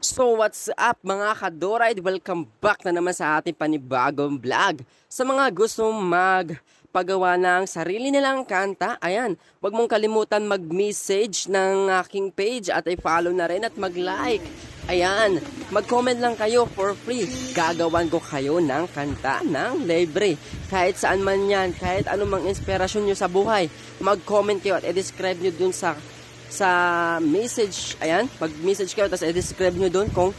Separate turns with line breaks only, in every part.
So what's up mga kadoride? Welcome back na naman sa ating panibagong vlog. Sa mga gustong magpagawa ng sarili nilang kanta, ayan, huwag mong kalimutan mag-message ng aking page at i-follow na rin at mag-like. Ayan, mag-comment lang kayo for free. Gagawan ko kayo ng kanta ng libre. Kahit saan man yan, kahit anumang inspirasyon nyo sa buhay, mag-comment kayo at i-describe nyo dun sa sa message, ayan, mag-message kayo, tapos i-describe nyo doon kung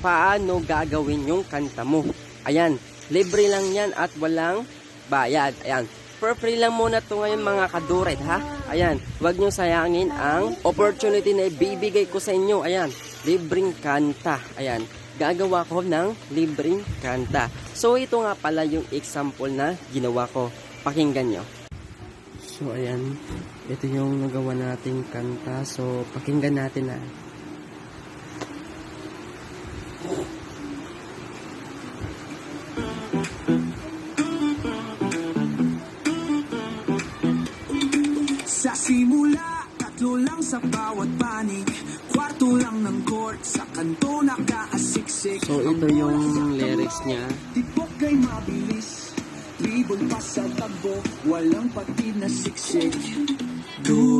paano gagawin yung kanta mo. Ayan, libre lang yan at walang bayad. Ayan, for free lang muna to ngayon mga kaduret, ha? Ayan, huwag nyo sayangin ang opportunity na ibibigay ko sa inyo. Ayan, libreng kanta. Ayan, gagawa ko ng libreng kanta. So, ito nga pala yung example na ginawa ko. Pakinggan nyo. So, ayan. Ito yung nagawa nating kanta. So, pakinggan natin na.
Sa simula, tatlo lang sa bawat panig Kwarto lang ng court, sa kanto nakaasiksik
So, ito yung lyrics niya.
Tipok kay mabilis Dribble pa sa tagbo, walang patid na siksik. Do